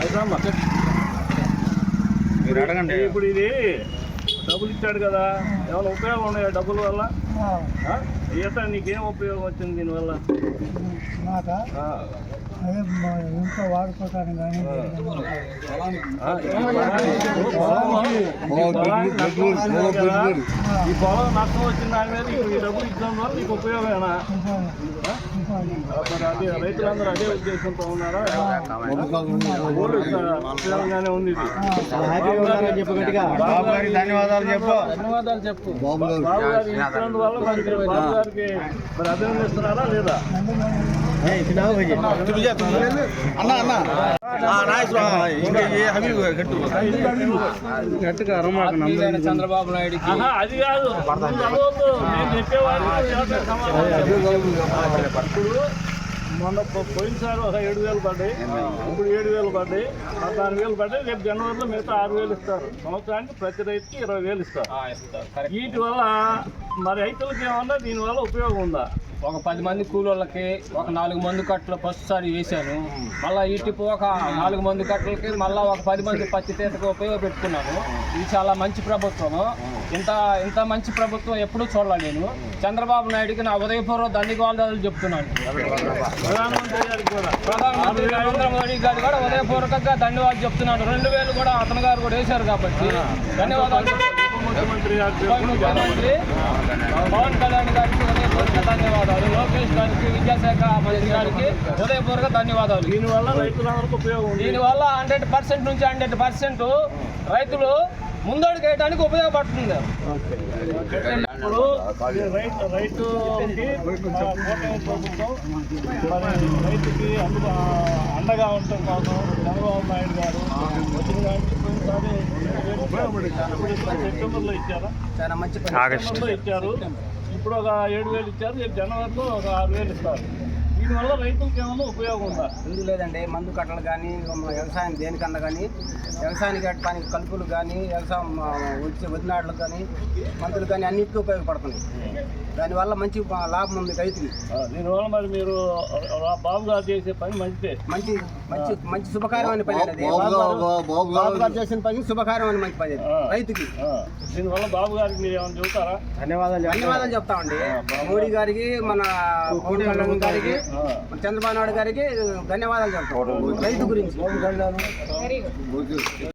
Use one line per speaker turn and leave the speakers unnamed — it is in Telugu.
అయితమ్మా
మీరు అడగండి.
ఇప్పుడు ఇది డబ్బులు ఇచ్చాడు కదా ఏమైనా ఉపయోగం ఉన్నాయా డబ్బుల వల్ల? ఆ? ఈత నీకేం ఉపయోగం వచ్చింది దీనివల్ల.
అదే మా ఇంట్లో వాడుకోవటానికి కానీ
ఈ పొలం నష్టం వచ్చిన దాని మీద ఇప్పుడు ఈ డబ్బులు ఇచ్చడం వల్ల నీకు ఉపయోగమేనా? అదే రైతులందరూ అదే ఉద్దేశంతో ఉన్నారా? ఉపయోగంగానే ఉంది
ధన్యవాదాలు చెప్పు.
ధన్యవాదాలు చెప్పు.
బాబు గారు. ఇచ్చినందువల్ల మీరు బాబు గారికి మరి అభినందిస్తున్నారా లేదా?
అన్న అన్న గట్టిగా అరమాక
చంద్రబాబు నాయుడుకి
అది కాదు మొన్న పోయినసారి ఒక ఏడు వేలు పడ్డాయి ఇప్పుడు ఏడు వేలు పడ్డాయి పద్నాలుగు వేలు పడ్డాయి రేపు జనవరిలో మిగతా ఆరు వేలు ఇస్తారు. సంవత్సరానికి ప్రతి రైతుకి ఇరవై వేలు ఇస్తారు వీటి వల్ల మరి రైతులకి ఏమన్నా దీనివల్ల ఉపయోగం ఉందా?
ఒక పది మంది కూలోళ్ళకి ఒక నాలుగు మంది కట్టలు ఫస్ట్ సారి వేసాను మళ్ళీ ఇటుపు ఒక నాలుగు మంది కట్టలకి మళ్ళీ ఒక పది మంది పచ్చి తీతకు ఉపయోగపెట్టుకున్నాను. ఇది చాలా మంచి ప్రభుత్వము ఇంత ఇంత మంచి ప్రభుత్వం ఎప్పుడూ చూడలే నేను. చంద్రబాబు నాయుడుకి నా ఉదయపూర్వ ధన్యవాదాలు చెప్తున్నాను.
ప్రధానమంత్రి
నరేంద్ర మోడీ గారు కూడా ఉదయపూర్వకంగా ధన్యవాదాలు చెప్తున్నాను. రెండు వేలు కూడా అతను గారు కూడా వేశారు కాబట్టి. ధన్యవాదాలు.
ముఖ్యమంత్రి గారికి
ఉప ముఖ్యమంత్రి పవన్ కళ్యాణ్ గారికి ఉదయపూర్వక ధన్యవాదాలు లోకేష్ గారికి విద్యాశాఖ మంత్రి గారికి ఉదయపూర్వక ధన్యవాదాలు.
దీనివల్ల రైతులందరికీ ఉపయోగం ఉంది.
దీనివల్ల హండ్రెడ్ పర్సెంట్ నుంచి హండ్రెడ్ పర్సెంట్ రైతులు ముందడుగు వేయడానికి ఉపయోగపడుతుంది.
ఇప్పుడు రైతు రైతుకి అండగా ఉండటం కోసం చంద్రబాబు నాయుడు గారు వచ్చిన దానికి సెప్టెంబర్లో ఇచ్చారా?
చాలా మంచి
సెప్టెంబర్లో ఇచ్చారు. ఇప్పుడు ఒక ఏడు వేలు ఇచ్చారు జనవరిలో ఒక ఆరు వేలు ఇస్తారు. దీనివల్ల రైతులకి ఏమన్నా ఉపయోగం ఉందా?
ఎందుకు లేదండి మందు కట్టలు కానీ వ్యవసాయం దేనికన్నా కానీ వ్యవసాయానికి పనికి కలుపులు కానీ వ్యవసాయం వచ్చే వదినాడులకు కానీ మందులు కానీ అన్నిటికీ ఉపయోగపడుతున్నాయి. దానివల్ల మంచి లాభం ఉంది రైతుకి.
దీనివల్ల మరి మీరు బాబు గారు చేసే పని మంచిదే.
మంచి మంచి మంచి శుభకార్యమైన పని అది. బాబు గారు చేసిన పని శుభకార్యమైన మంచి పని. రైతుకి.
దీనివల్ల బాబు గారికి మీరు ఏమైనా చెబుతారా?
ధన్యవాదాలు ధన్యవాదాలు చెప్తామండి మోడీ గారికి మన పవన్ కళ్యాణ్ గారికి చంద్రబాబు నాయుడు గారికి ధన్యవాదాలు చెప్తాం. రైతు గురించి.